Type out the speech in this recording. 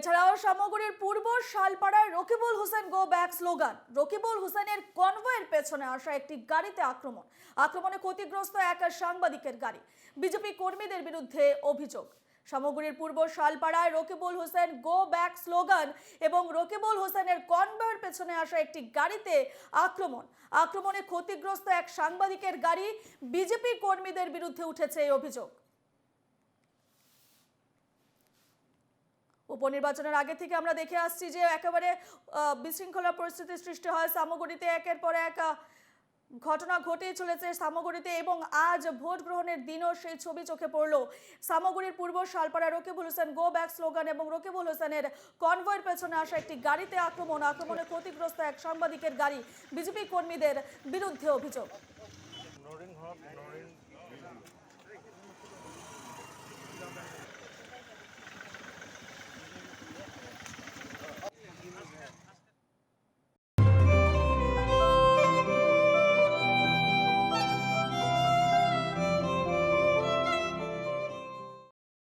এছাড়াও সামগ্রীর পূর্ব শালপাড়ায় Rakibul Hossain go back slogan Rakibul হোসেনের কনভয়ের পেছনে আসা একটি গাড়িতে আক্রমণ। আক্রমণে ক্ষতিগ্রস্ত এক সাংবাদিকের গাড়ি। বিজেপি কর্মীদের বিরুদ্ধে অভিযোগ। সামগ্রীর পূর্ব শালপাড়ায় Rakibul Hossain go back slogan এবং রকিবুল হোসেনের কনভয়ের পেছনে আসা একটি গাড়িতে আক্রমণ। আক্রমণে ক্ষতিগ্রস্ত এক সাংবাদিকের গাড়ি বিজেপি কর্মীদের বিরুদ্ধে উঠেছে এই অভিযোগ। উপনির্বাচনের আগে থেকে আমরা দেখে আসছি যে একেবারে বিশৃঙ্খলা পরিস্থিতির সৃষ্টি হয় সামগ্রীতে। একের পর এক ঘটনা ঘটেই চলেছে সামগ্রীতে এবং আজ ভোট গ্রহণের দিনও সেই ছবি চোখে পড়ল। সামগ্রীর পূর্ব Shalpara Rakibul Hossain go back slogan এবং রকিবুল হোসেনের কনভয়ের পেছনে আসা একটি গাড়িতে আক্রমণ। আক্রমণে ক্ষতিগ্রস্ত এক সাংবাদিকের গাড়ি। বিজেপি কর্মীদের বিরুদ্ধে অভিযোগ।